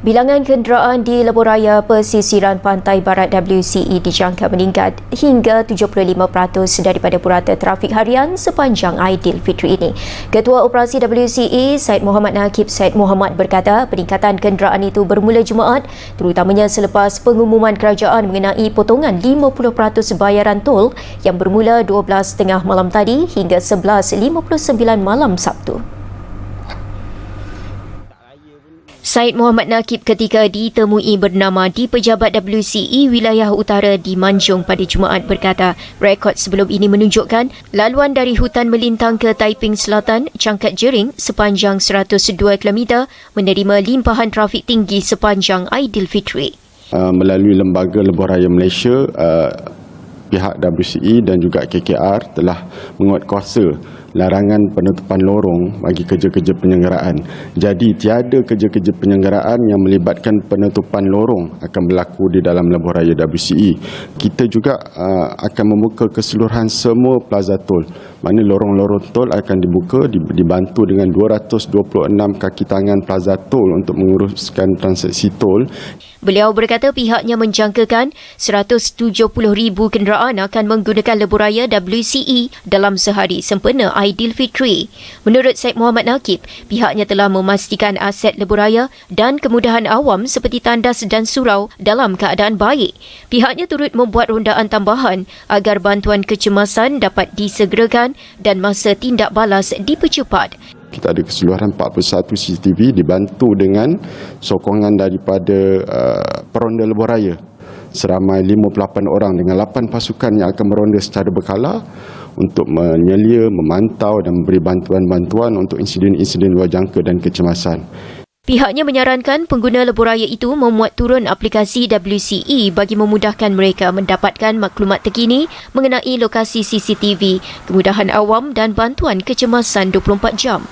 Bilangan kenderaan di Lebuhraya Pesisiran Pantai Barat WCE dijangka meningkat hingga 75% daripada purata trafik harian sepanjang Aidilfitri ini. Ketua Operasi WCE, Said Muhammad Nakib Said Muhammad berkata peningkatan kenderaan itu bermula Jumaat terutamanya selepas pengumuman kerajaan mengenai potongan 50% bayaran tol yang bermula 12.30 malam tadi hingga 11.59 malam Sabtu. Said Muhammad Nakib ketika ditemui bernama di Pejabat WCE Wilayah Utara di Manjung pada Jumaat berkata rekod sebelum ini menunjukkan laluan dari hutan melintang ke Taiping Selatan, Cangkat Jering sepanjang 102 km menerima limpahan trafik tinggi sepanjang Aidilfitri. Uh, melalui Lembaga Lebuh Raya Malaysia, uh, pihak WCE dan juga KKR telah menguatkuasa larangan penutupan lorong bagi kerja-kerja penyelenggaraan. Jadi tiada kerja-kerja penyelenggaraan yang melibatkan penutupan lorong akan berlaku di dalam lebuh raya WCE. Kita juga uh, akan membuka keseluruhan semua plaza tol. Mana lorong-lorong tol akan dibuka dibantu dengan 226 kaki tangan plaza tol untuk menguruskan transaksi tol. Beliau berkata pihaknya menjangkakan 170,000 kenderaan akan menggunakan lebuh raya WCE dalam sehari sempena Aidilfitri. Menurut Syed Muhammad Nakib, pihaknya telah memastikan aset lebuh raya dan kemudahan awam seperti tandas dan surau dalam keadaan baik. Pihaknya turut membuat rondaan tambahan agar bantuan kecemasan dapat disegerakan dan masa tindak balas dipercepat kita ada keseluruhan 41 CCTV dibantu dengan sokongan daripada uh, peronda lebuh raya seramai 58 orang dengan 8 pasukan yang akan meronda secara berkala untuk menyelia, memantau dan memberi bantuan-bantuan untuk insiden-insiden luar jangka dan kecemasan. Pihaknya menyarankan pengguna lebuh raya itu memuat turun aplikasi WCE bagi memudahkan mereka mendapatkan maklumat terkini mengenai lokasi CCTV, kemudahan awam dan bantuan kecemasan 24 jam.